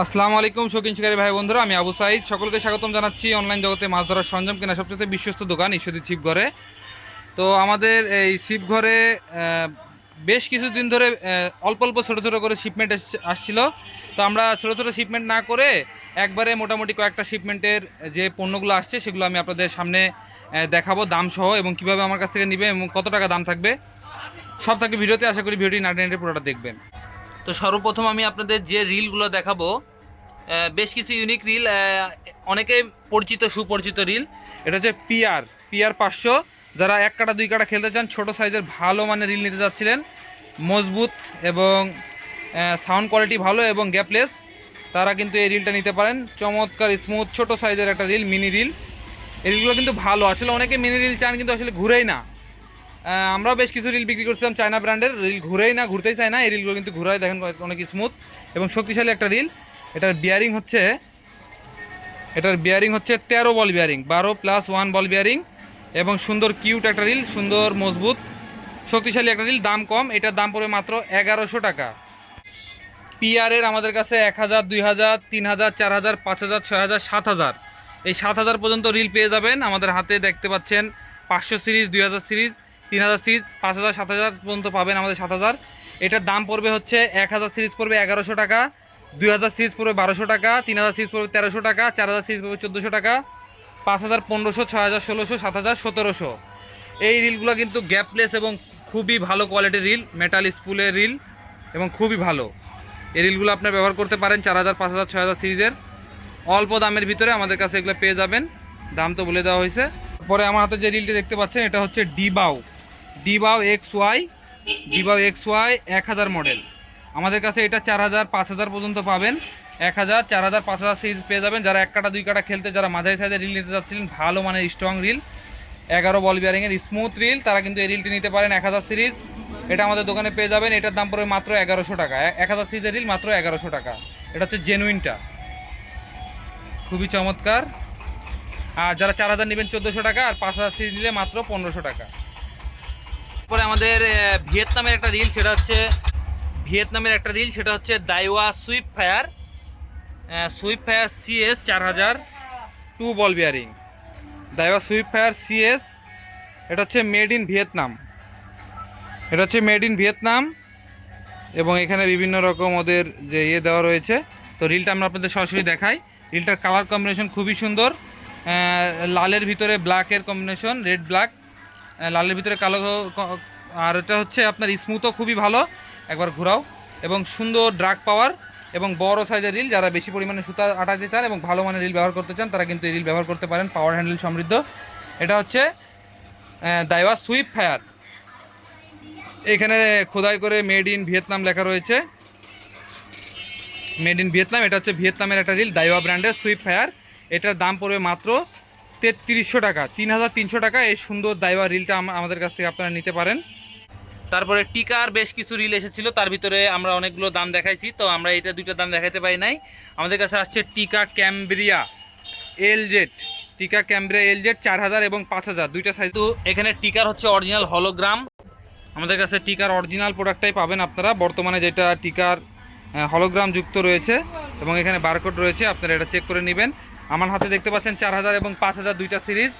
আসসালামু আলাইকুম শৌখিন শিকারী ভাই বন্ধুরা আমি আবু সাইদ। সকলকে স্বাগতম জানাচ্ছি অনলাইন জগতে মাছ ধরার সরঞ্জাম কেনা সবচেয়ে বিশ্বস্ত দোকান ঈশ্বরী ছিপঘরে তো আমাদের এই ছিপঘরে বেশ কিছুদিন ধরে অল্প অল্প ছোটো ছোটো করে শিপমেন্ট আসছিল। তো আমরা ছোটো ছোটো শিপমেন্ট না করে একবারে মোটামুটি কয়েকটা শিপমেন্টের যে পণ্যগুলো আসছে, সেগুলো আমি আপনাদের সামনে দেখাবো দাম সহ এবং কীভাবে আমার কাছ থেকে নিবে এবং কত টাকা দাম থাকবে। সব থাকবে ভিডিওতে। আশা করি ভিডিওটি নাটে নাটে পুরোটা দেখবেন। তো সর্বপ্রথম আমি আপনাদের যে রিলগুলো দেখাবো বেশ কিছু ইউনিক রিল অনেকে পরিচিত, সুপরিচিত রিল এটা হচ্ছে পিয়ার পিয়ার পাঁচশো। যারা এক কাটা, দুই কাটা খেলতে চান, ছোট সাইজের ভালো মানে রিল নিতে যাচ্ছিলেন। মজবুত এবং সাউন্ড কোয়ালিটি ভালো এবং গ্যাপলেস তারা কিন্তু এই রিলটা নিতে পারেন। চমৎকার স্মুথ ছোট সাইজের একটা রিল মিনি রিল এই রিলগুলো কিন্তু ভালো। আসলে অনেকে মিনি রিল চান, কিন্তু আসলে ঘুরেই না। আমরাও বেশ কিছু রিল বিক্রি করছিলাম চায়না ব্র্যান্ডের রিল ঘুরেই না, ঘুরতেই চায় না। এই রিলগুলো কিন্তু ঘুরাই, দেখেন অনেক স্মুথ এবং শক্তিশালী একটা রিল এটার বিয়ারিং হচ্ছে, এটার বিয়ারিং হচ্ছে তেরো বল বিয়ারিং বারো প্লাস ওয়ান বল বিয়ারিং এবং সুন্দর কিউট একটা রিল সুন্দর, মজবুত, শক্তিশালী একটা রিল দাম কম। এটার দাম পড়বে মাত্র এগারোশো টাকা। পিআরের আমাদের কাছে এক হাজার, দুই হাজার, তিন হাজার, চার হাজার, পাঁচ হাজার, ছয় হাজার, সাত হাজার। এই সাত হাজার পর্যন্ত রিল পেয়ে যাবেন। আমাদের হাতে দেখতে পাচ্ছেন পাঁচশো সিরিজ দুই হাজার সিরিজ তিন হাজার সিরিজ, পাঁচ হাজার, সাত হাজার পর্যন্ত পাবেন আমাদের সাত হাজার। এটার দাম পড়বে হচ্ছে এক হাজার সিরিজ পড়বে এগারোশো টাকা, দুই হাজার সিরিজ পড়বে বারোশো টাকা, তিন হাজার সিরিজ পড়বে তেরোশো টাকা, চার হাজার সিরিজ পড়বে চোদ্দোশো টাকা, পাঁচ হাজার, পনেরোশো, ছয় হাজার, ষোলোশো, সাত হাজার, সতেরোশো। এই রিলগুলো কিন্তু গ্যাপলেস এবং খুবই ভালো কোয়ালিটির রিল, মেটাল স্পুলের রিল এবং খুবই ভালো। এই রিলগুলো আপনার ব্যবহার করতে পারেন চার হাজার, পাঁচ হাজার, ছয় হাজার সিরিজের। অল্প দামের ভিতরে আমাদের কাছে এগুলো পেয়ে যাবেন। দাম তো বলে দেওয়া হয়েছে। পরে আমার হাতে যে রিলটি দেখতে পাচ্ছেন, এটা হচ্ছে ডিবাউ ডিবাউ এক্স ওয়াই ডিবাউ এক্স ওয়াই এক হাজার মডেল আমাদের কাছে এটা চার হাজার, পাঁচ হাজার পর্যন্ত পাবেন। এক হাজার, চার হাজার, পাঁচ হাজার সিরিজ পেয়ে যাবেন। যারা এক কাটা, দুই কাটা খেলতে, যারা মাঝারি সাইজের রিল নিতে যাচ্ছিলেন, ভালো মানে স্ট্রং রিল এগারো বল বিয়ারিংয়ের স্মুথ রিল তারা কিন্তু এই রিলটি নিতে পারেন এক হাজার সিরিজ এটা আমাদের দোকানে পেয়ে যাবেন। এটার দাম পড়বে মাত্র এগারোশো টাকা। এক হাজার সিরিজের রিল মাত্র এগারোশো টাকা। এটা হচ্ছে জেনুইনটা খুবই চমৎকার। আর যারা চার হাজার নেবেন, চোদ্দোশো টাকা। আর পাঁচ হাজার সিরিজ নিলে মাত্র পনেরোশো টাকা। তারপরে আমাদের ভিয়েতনামের একটা রিল সেটা হচ্ছে, ভিয়েতনামের একটা রিল সেটা হচ্ছে Daiwa sweep fire sweep fire CS চার হাজার two ball bearing. Daiwa sweep fire CS এটা হচ্ছে মেড ইন ভিয়েতনাম। এটা হচ্ছে মেড ইন ভিয়েতনাম, এবং এখানে বিভিন্ন রকম ওদের যে ইয়ে দেওয়া রয়েছে। তো রিলটা আমরা আপনাদের সরাসরি দেখাই। রিলটার কালার কম্বিনেশন খুবই সুন্দর লালের ভিতরে ব্ল্যাকের কম্বিনেশন রেড ব্ল্যাক লালের ভিতরে কালো আর এটা হচ্ছে আপনার স্মুথও খুবই ভালো। একবার ঘোরাও। এবং সুন্দর ড্রাগ পাওয়ার এবং বড় সাইজের রিল যারা বেশি পরিমাণে সুতা আটাতে চান এবং ভালো মানের রিল ব্যবহার করতে চান, তারা কিন্তু রিল ব্যবহার করতে পারেন। পাওয়ার হ্যান্ডেল সমৃদ্ধ। এটা হচ্ছে দাইওয়া সুইপ ফায়ার এখানে খোদাই করে মেড ইন ভিয়েতনাম লেখা রয়েছে। মেড ইন ভিয়েতনাম, এটা হচ্ছে ভিয়েতনামের একটা রিল দাইওয়া ব্র্যান্ডের সুইপ ফায়ার এটার দাম পড়বে মাত্র তেত্রিশশো টাকা, তিন হাজার তিনশো টাকা এই সুন্দর দাইওয়া রিলটা আম- আমাদের কাছ থেকে আপনারা নিতে পারেন। তারপরে টিকার বেশ কিছু রিল এসেছিল, তার ভিতরে আমরা অনেকগুলো দাম দেখাইছি, তো আমরা এটা দুইটা দাম দেখাতে পারি নাই। আমাদের কাছে আসছে টিকা ক্যাম্ব্রিয়া এলজেড, টিকা ক্যাম্ব্রিয়া এলজেড চার হাজার এবং পাঁচ হাজার, দুইটা সাইজ তো এখানে টিকার হচ্ছে অরিজিনাল হলোগ্রাম আমাদের কাছে টিকার অরিজিনাল প্রোডাক্টটাই পাবেন আপনারা। বর্তমানে যেটা টিকার হলোগ্রাম যুক্ত রয়েছে এবং এখানে বারকোড রয়েছে, আপনারা এটা চেক করে নেবেন। আমার হাতে দেখতে পাচ্ছেন চার হাজার এবং পাঁচ হাজার দুইটা সিরিজ।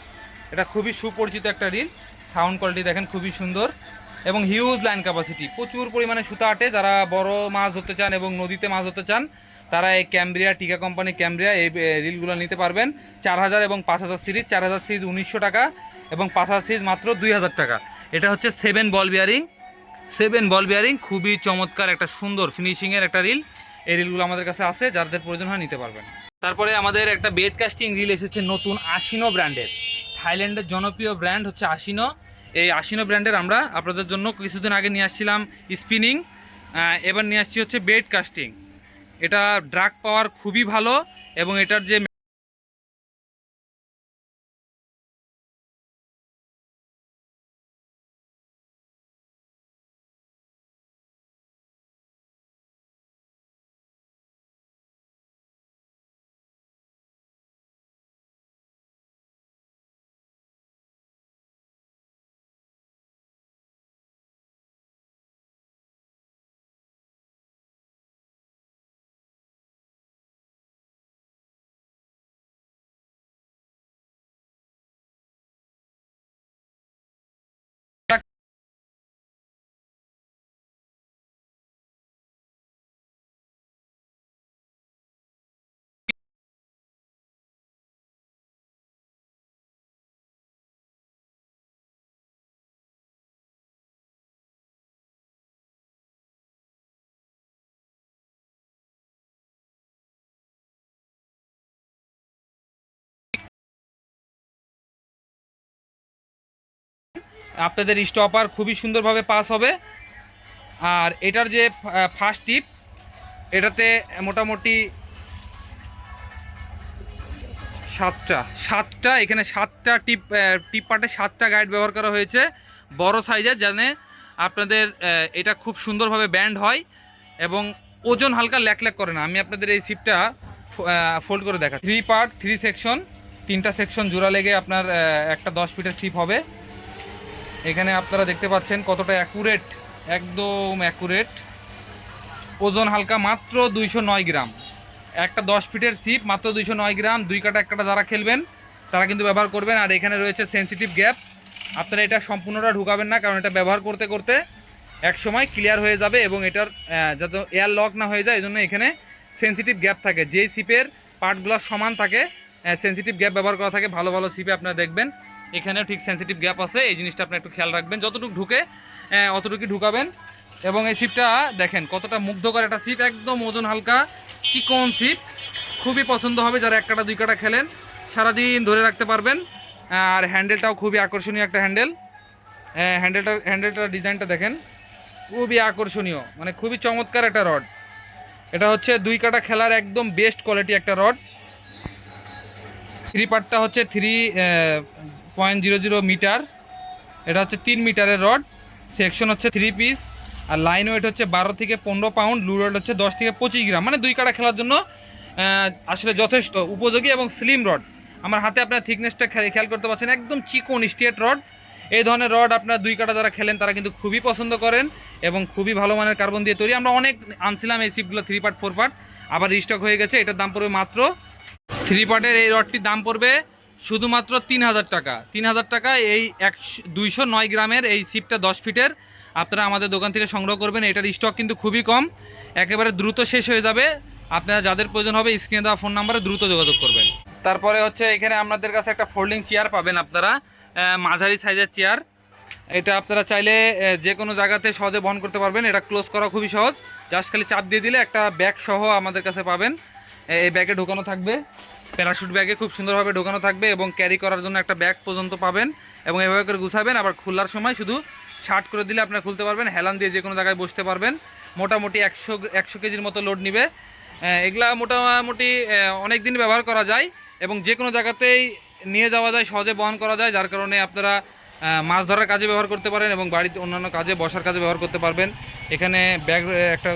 এটা খুবই সুপরিচিত একটা রিল। সাউন্ড কোয়ালিটি দেখেন খুবই সুন্দর। এবং হিউজ লাইন ক্যাপাসিটি প্রচুর পরিমাণে সুতা আটে। যারা বড় মাছ ধরতে চান এবং নদীতে মাছ ধরতে চান, তারা এই ক্যামব্রিয়া, টিকা কোম্পানি ক্যামব্রিয়া এই রিলগুলো নিতে পারবেন। চার হাজার এবং পাঁচ হাজার সিরিজ। চার হাজার সিরিজ উনিশশো টাকা এবং পাঁচ হাজার সিরিজ মাত্র দুই হাজার টাকা। এটা হচ্ছে seven ball bearing seven ball bearing খুবই চমৎকার একটা সুন্দর ফিনিশিংয়ের একটা রিল। এই রিলগুলো আমাদের কাছে আছে। যাদের প্রয়োজন হয় নিতে পারবেন। তারপরে আমাদের একটা বেড কাস্টিং রিল এসেছে নতুন আশিনো ব্র্যান্ডের থাইল্যান্ডের জনপ্রিয় ব্র্যান্ড হচ্ছে আশিনো এই আশিনো ব্র্যান্ডের আমরা আপনাদের জন্য কিছুদিন আগে নিয়ে আসছিলাম স্পিনিং এবার নিয়ে আসছি হচ্ছে বেড কাস্টিং এটা ড্রাগ পাওয়ার খুবই ভালো এবং এটার যে আপনাদের স্টপার খুবই সুন্দরভাবে পাস হবে। আর এটার যে ফার্স্ট টিপ এটাতে মোটামুটি সাতটা সাতটা, এখানে সাতটা টিপ টিপ পার্টে সাতটা গাইড ব্যবহার করা হয়েছে, বড় সাইজের জানে আপনাদের এটা খুব সুন্দরভাবে ব্যান্ড হয় এবং ওজন হালকা ল্যাক ল্যাক করে না। আমি আপনাদের এই সিপটা ফোল্ড করে দেখা থ্রি পার্ট থ্রি সেকশন তিনটা সেকশন জোড়া লেগে আপনার একটা দশ ফিটের সিপ হবে। এখানে আপনারা দেখতে পাচ্ছেন কতটা অ্যাকুরেট একদম অ্যাকুরেট ওজন হালকা মাত্র দুইশো নয় গ্রাম। একটা দশ ফিটের সিপ মাত্র দুইশো নয় গ্রাম, দুই কাটা একটা যারা খেলবেন, তারা কিন্তু ব্যবহার করবেন। আর এখানে রয়েছে সেন্সিটিভ গ্যাপ আপনারা এটা সম্পূর্ণটা ঢুকাবেন না, কারণ এটা ব্যবহার করতে করতে এক সময় ক্লিয়ার হয়ে যাবে এবং এটার যাতে এয়ার লক না হয়ে যায় এই জন্য এখানে সেন্সিটিভ গ্যাপ থাকে। যেই সিপের পার্টগুলো সমান থাকে সেন্সিটিভ গ্যাপ ব্যবহার করা থাকে, ভালো ভালো সিপে আপনারা দেখবেন। এখানেও ঠিক সেন্সিটিভ গ্যাপ আছে, এই জিনিসটা আপনি একটু খেয়াল রাখবেন। যতটুকু ঢুকে অতটুকুই ঢুকাবেন। এবং এই সিপটা দেখেন, কতটা মুগ্ধকর একটা সিপ একদম ওজন হালকা, চিকন সিপ খুবই পছন্দ হবে যারা এক কাটা, দুই কাটা খেলেন। সারাদিন ধরে রাখতে পারবেন। আর হ্যান্ডেলটাও খুবই আকর্ষণীয় একটা হ্যান্ডেল হ্যান্ডেলটা হ্যান্ডেলটার ডিজাইনটা দেখেন, খুবই আকর্ষণীয়। মানে খুবই চমৎকার একটা রড এটা হচ্ছে দুই কাটা খেলার একদম বেস্ট কোয়ালিটি একটা রড থ্রি পার্টটা হচ্ছে three point zero zero metre. এটা হচ্ছে তিন মিটারের রড। সেকশন হচ্ছে থ্রি পিস আর লাইন ওয়েট হচ্ছে বারো থেকে পনেরো পাউন্ড লু রড হচ্ছে দশ থেকে পঁচিশ গ্রাম। মানে দুই কাটা খেলার জন্য আসলে যথেষ্ট, উপযোগী এবং স্লিম রড আমার হাতে আপনার থিকনেসটা খেয়াল করতে পারছেন, একদম চিকন স্টেট রড এই ধরনের রড আপনার দুই কাটা যারা খেলেন, তারা কিন্তু খুবই পছন্দ করেন এবং খুবই ভালো মানের কার্বন দিয়ে তৈরি। আমরা অনেক আনছিলাম এই সিপগুলো থ্রি পার্ট ফোর পার্ট আবার রিস্টক হয়ে গেছে। এটার দাম পড়বে মাত্র থ্রি পার্টের এই রডটির দাম পড়বে শুধুমাত্র তিন হাজার টাকা। তিন হাজার টাকা এই এক দুইশো নয় গ্রামের এই সিপটা দশ ফিটের। আপনারা আমাদের দোকান থেকে সংগ্রহ করবেন, এটার স্টক কিন্তু খুবই কম। একেবারে দ্রুত শেষ হয়ে যাবে। আপনারা যাদের প্রয়োজন হবে স্ক্রিনে দেওয়া ফোন নাম্বারে দ্রুত যোগাযোগ করবেন। তারপরে হচ্ছে এখানে আপনাদের কাছে একটা ফোল্ডিং চেয়ার পাবেন আপনারা। মাঝারি সাইজের চেয়ার এটা আপনারা চাইলে যে কোনো জায়গাতে সহজে বহন করতে পারবেন। এটা ক্লোজ করা খুবই সহজ। জাস্ট খালি চাপ দিয়ে দিলে একটা ব্যাগ সহ আমাদের কাছে পাবেন। এই ব্যাগে ঢোকানো থাকবে। প্যারাশুট ব্যাগে খুব সুন্দরভাবে ঢোকানো থাকবে এবং ক্যারি করার জন্য একটা ব্যাগ পর্যন্ত পাবেন এবং এভাবে করে গুছাবেন। আবার খোলার সময় শুধু শার্ট করে দিলে আপনারা খুলতে পারবেন, হেলান দিয়ে যে কোনো জায়গায় বসতে পারবেন। মোটামুটি একশো একশো কেজির মতো লোড নিবে। এগুলা মোটামুটি অনেক দিন ব্যবহার করা যায় এবং যে কোনো জায়গাতেই নিয়ে যাওয়া যায়, সহজে বহন করা যায়, যার কারণে আপনারা মাছ ধরার কাজে ব্যবহার করতে পারেন এবং বাড়িতে অন্যান্য কাজে, বসার কাজে ব্যবহার করতে পারবেন। এখানে ব্যাগ একটা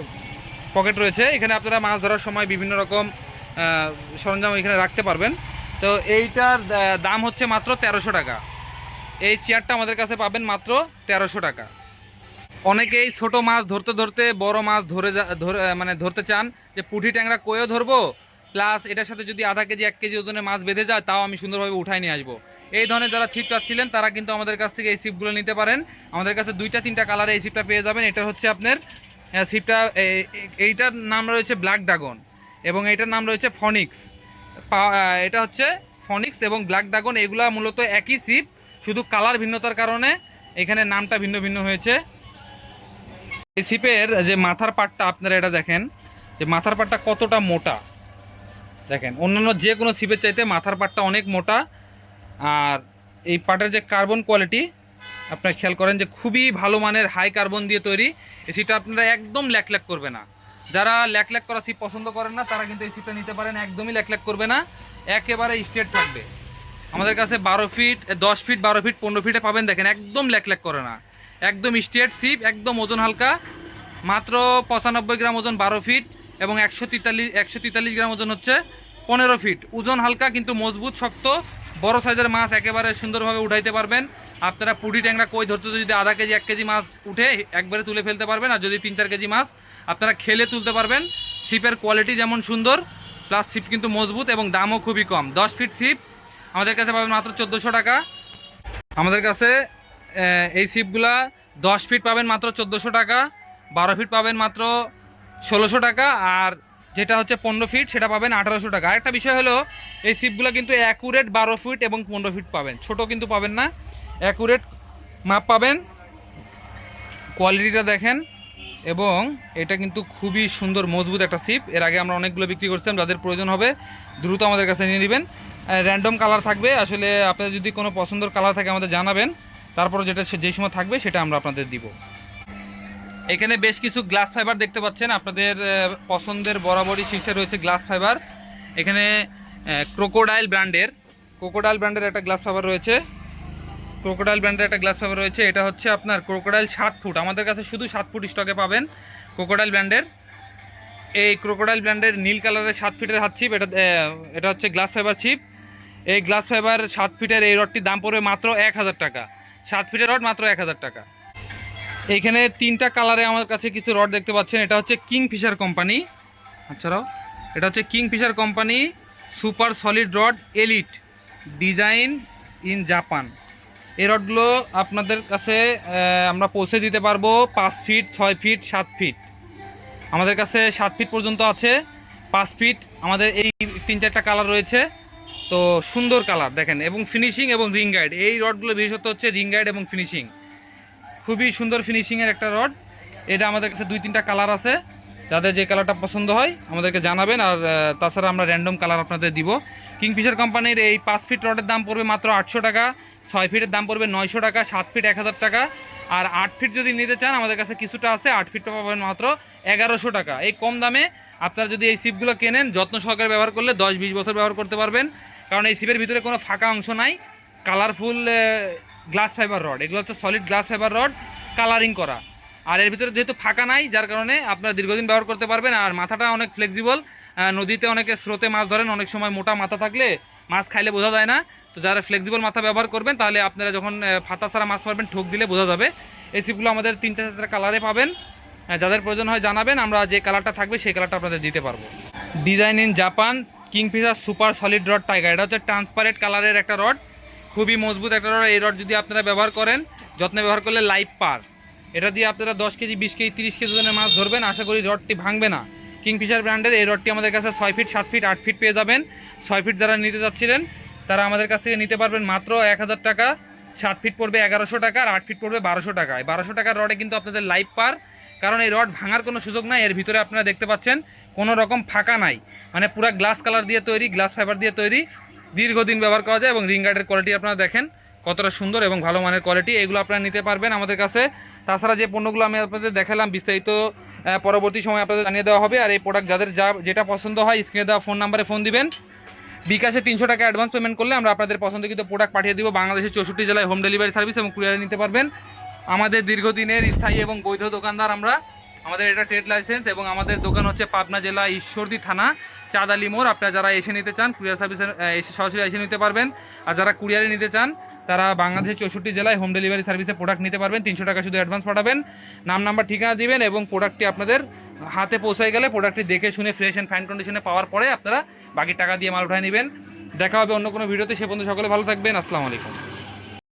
পকেট রয়েছে। এখানে আপনারা মাছ ধরার সময় বিভিন্ন রকম সরঞ্জাম এখানে রাখতে পারবেন। তো এইটার দাম হচ্ছে মাত্র তেরোশো টাকা। এই চেয়ারটা আমাদের কাছে পাবেন মাত্র তেরোশো টাকা। অনেকেই ছোট মাছ ধরতে ধরতে, বড় মাছ ধরে মানে ধরতে চান যে পুঁটি ট্যাংরা কয়েও ধরবো, প্লাস এটার সাথে যদি আধা কেজি, এক কেজি ওজনে মাছ বেঁধে যায়, তাও আমি সুন্দরভাবে উঠাই নিয়ে আসব। এই ধরনের যারা ছিপ চাচ্ছিলেন, তারা কিন্তু আমাদের কাছ থেকে এই ছিপগুলো নিতে পারেন। আমাদের কাছে দুইটা, তিনটা কালারে এই ছিপটা পেয়ে যাবেন। এটা হচ্ছে আপনার ছিপটা এইটার নাম রয়েছে ব্ল্যাক ড্রাগন। এবং এইটার নাম রয়েছে ফনিক্স। এটা হচ্ছে ফনিক্স এবং ব্ল্যাক ড্রাগন, এগুলা মূলত একই ছিপ শুধু কালার ভিন্নতার কারণে এখানে নামটা ভিন্ন ভিন্ন হয়েছে। এই ছিপের যে মাথার পাটটা, আপনারা এটা দেখেন, যে মাথার পাটটা কতটা মোটা। দেখেন, অন্যান্য যে কোনো ছিপের চাইতে মাথার পাটটা অনেক মোটা। আর এই পাটের যে কার্বন কোয়ালিটি আপনারা খেয়াল করেন যে খুবই ভালো মানের হাই কার্বন দিয়ে তৈরি। এই সিপটা আপনারা একদম ল্যাক ল্যাক করবে না। যারা ল্যাক ল্যাক করা সিপ পছন্দ করেন না, তারা কিন্তু এই সিপটা নিতে পারেন, একদমই ল্যাক ল্যাক করবে না, একেবারে স্ট্রেট থাকবে। আমাদের কাছে বারো ফিট দশ ফিট বারো ফিট পনেরো ফিটে পাবেন, দেখেন, একদম ল্যাক ল্যাক করে না। একদম স্ট্রেট সিপ একদম ওজন হালকা, মাত্র পঁচানব্বই গ্রাম ওজন বারো ফিট এবং একশো তেতাল্লিশ একশো তেতাল্লিশ গ্রাম ওজন হচ্ছে পনেরো ফিট ওজন হালকা কিন্তু মজবুত, শক্ত, বড় সাইজের মাছ একেবারে সুন্দরভাবে উঠাইতে পারবেন। আপনারা পুঁটি ট্যাংরা কই ধরতে, যদি আধা কেজি, এক কেজি মাছ উঠে একবারে তুলে ফেলতে পারবেন, আর যদি তিন চার কেজি মাছ আপনারা খেলে তুলতে পারবেন। ছিপের কোয়ালিটি যেমন সুন্দর প্লাস ছিপ কিন্তু মজবুত এবং দামও খুবই কম। দশ ফিট ছিপ, আমাদের কাছে পাবেন মাত্র চোদ্দোশো টাকা। আমাদের কাছে এই সিপগুলা দশ ফিট পাবেন মাত্র চোদ্দোশো টাকা, বারো ফিট পাবেন মাত্র ষোলোশো টাকা, আর যেটা হচ্ছে পনেরো ফিট সেটা পাবেন আঠারোশো টাকা। আরেকটা বিষয় হলো, এই ছিপগুলো কিন্তু অ্যাকুরেট বারো ফিট এবং পনেরো ফিট পাবেন। ছোট কিন্তু পাবেন না অ্যাকুরেট মাপ পাবেন। কোয়ালিটিটা দেখেন। এবং এটা কিন্তু খুবই সুন্দর, মজবুত একটা সিপ এর আগে আমরা অনেকগুলো বিক্রি করছিলাম, যাদের প্রয়োজন হবে দ্রুত আমাদের কাছে নিয়ে নেবেন। র্যান্ডম কালার থাকবে, আসলে আপনাদের যদি কোনো পছন্দের কালার থাকে আমাদের জানাবেন। তারপরে যেটা যে সময় থাকবে সেটা আমরা আপনাদের দিব। এখানে বেশ কিছু গ্লাস ফাইবার দেখতে পাচ্ছেন। আপনাদের পছন্দের বরাবরই শীর্ষে রয়েছে গ্লাস ফাইবার এখানে ক্রোকোডাইল ব্র্যান্ডের ক্রোকোডাইল ব্র্যান্ডের একটা গ্লাস ফাইবার রয়েছে। ক্রোকোডাইল ব্র্যান্ডের একটা গ্লাস ফাইবার রয়েছে, এটা হচ্ছে আপনার ক্রোকোডাইল সাত ফুট। আমাদের কাছে শুধু সাত ফুট স্টকে পাবেন ক্রোকোডাইল ব্র্যান্ডের এই ক্রোকোডাইল ব্র্যান্ডের নীল কালারের সাত ফিটের হাত চিপ এটা এটা হচ্ছে গ্লাস ফাইবার চিপ এই গ্লাস ফাইবার সাত ফিটের এই রডটির দাম পড়বে মাত্র এক হাজার টাকা। সাত ফিটের রড মাত্র এক হাজার টাকা। এইখানে তিনটা কালারে আমার কাছে কিছু রড দেখতে পাচ্ছেন, এটা হচ্ছে কিং ফিশার কোম্পানি আচ্ছারাও এটা হচ্ছে Kingfisher company super solid rod elite design in Japan এই রডগুলো আপনাদের কাছে আমরা পৌঁছে দিতে পারব পাঁচ ফিট, ছয় ফিট, সাত ফিট। আমাদের কাছে সাত ফিট পর্যন্ত আছে, পাঁচ ফিট। আমাদের এই তিন চারটা কালার রয়েছে। তো সুন্দর কালার, দেখেন, এবং ফিনিশিং এবং রিং গাইড এই রডগুলো বিশেষত হচ্ছে রিং গাইড এবং ফিনিশিং খুবই সুন্দর ফিনিশিংয়ের একটা রড। এটা আমাদের কাছে দুই তিনটা কালার আছে। যাদের যে কালারটা পছন্দ হয়, আমাদেরকে জানাবেন। আর তাছাড়া আমরা র্যান্ডম কালার আপনাদের দিব। কিংফিশার কোম্পানির এই পাঁচ ফিট রডের দাম পড়বে মাত্র আটশো টাকা। ছয় ফিটের দাম পড়বে নয়শো টাকা, সাত ফিট এক হাজার টাকা। আর আট ফিট যদি নিতে চান, আমাদের কাছে কিছুটা আছে, আট ফিটটা পাবেন মাত্র এগারোশো টাকা। এই কম দামে আপনারা যদি এই সিপগুলো কেনেন, যত্ন সহকারে ব্যবহার করলে দশ বিশ বছর ব্যবহার করতে পারবেন। কারণ এই সিপের ভিতরে কোনো ফাঁকা অংশ নাই। Colourful glass fibre rod. এগুলো হচ্ছে solid glass fibre rod colouring করা। আর এর ভিতরে যেহেতু ফাঁকা নাই, যার কারণে আপনারা দীর্ঘদিন ব্যবহার করতে পারবেন। আর মাথাটা অনেক ফ্লেক্সিবল নদীতে অনেকে স্রোতে মাছ ধরেন, অনেক সময় মোটা মাথা থাকলে মাছ খাইলে বোঝা যায় না। তো যারা ফ্লেক্সিবল মাথা ব্যবহার করবেন, তাহলে আপনারা যখন ফাতা ছাড়া মাছ পারবেন ঠোক দিলে বোঝা যাবে। এই সিপগুলো আমাদের তিনটা চারটা কালারে পাবেন। যাদের প্রয়োজন হয় জানাবেন, আমরা যে কালারটা থাকবে, সেই কালারটা আপনাদের দিতে পারব। Design in Japan Kingfisher super solid rod tiger এটা হচ্ছে ট্রান্সপারেন্ট কালারের একটা রড খুবই মজবুত একটা রড এই রড যদি আপনারা ব্যবহার করেন, যত্নে ব্যবহার করলে লাইফ পার। এটা দিয়ে আপনারা দশ কেজি, বিশ কেজি, তিরিশ কেজি ওজনের মাছ ধরবেন। আশা করি রডটি ভাঙবে না। কিংফিশার ব্র্যান্ডের এই রডটি আমাদের কাছে ছয় ফিট সাত ফিট আট ফিট পেয়ে যাবেন। ছয় ফিট যারা নিতে যাচ্ছিলেন তারা আমাদের কাছ থেকে নিতে পারবেন মাত্র এক হাজার টাকা। সাত ফিট পড়বে এগারোশো টাকা আর আট ফিট পড়বে বারোশো টাকা। বারোশো টাকার রডে কিন্তু আপনাদের লাইফ পার। কারণ এই রড ভাঙার কোনো সুযোগ নাই। এর ভিতরে আপনারা দেখতে পাচ্ছেন, কোনো রকম ফাঁকা নাই। মানে পুরো গ্লাস কালার দিয়ে তৈরি গ্লাস ফাইবার দিয়ে তৈরি। দীর্ঘদিন ব্যবহার করা যায় এবং রিং গার্ডের কোয়ালিটি আপনারা দেখেন। কতটা সুন্দর এবং ভালো মানের কোয়ালিটি এগুলো আপনারা নিতে পারবেন আমাদের কাছে। তাছাড়া যে পণ্যগুলো আমি আপনাদের দেখালাম, বিস্তারিত পরবর্তী সময় আপনাদের জানিয়ে দেওয়া হবে। আর এই প্রোডাক্ট যাদের যা, যেটা পছন্দ হয় স্ক্রিনে দেওয়া ফোন নাম্বারে ফোন দিবেন। বিকাশে তিনশো টাকা অ্যাডভান্স পেমেন্ট করলে আমরা আপনাদের পছন্দকৃত প্রোডাক্ট পাঠিয়ে দিব বাংলাদেশের চৌষট্টি জেলায় হোম ডেলিভারি সার্ভিস এবং কুরিয়ারে নিতে পারবেন। আমাদের দীর্ঘদিনের স্থায়ী এবং বৈধ দোকানদার আমরা। আমাদের এটা ট্রেড লাইসেন্স এবং আমাদের দোকান হচ্ছে পাবনা জেলা ঈশ্বরদী থানা, চাঁদালি মোড়। আপনারা যারা এসে নিতে চান কুরিয়ার সার্ভিসে এসে সরাসরি এসে নিতে পারবেন। আর যারা কুরিয়ারে নিতে চান, তারা বাংলাদেশের চৌষট্টি জেলায় হোম ডেলিভারি সার্ভিসে প্রোডাক্ট নিতে পারবেন। তিনশো টাকা শুধু অ্যাডভান্স পাঠাবেন। নাম নাম্বার ঠিকানা দিবেন এবং প্রোডাক্টটি আপনাদের হাতে পৌঁছায় গেলে প্রোডাক্টটি দেখে শুনে ফ্রেশ অ্যান্ড ফাইন কন্ডিশনে পাওয়ার পরে আপনারা বাকি টাকা দিয়ে মাল উঠায় নেবেন। দেখা হবে অন্য কোনো ভিডিওতে, সে পর্যন্ত সকলে ভালো থাকবেন। আসসালামু আলাইকুম।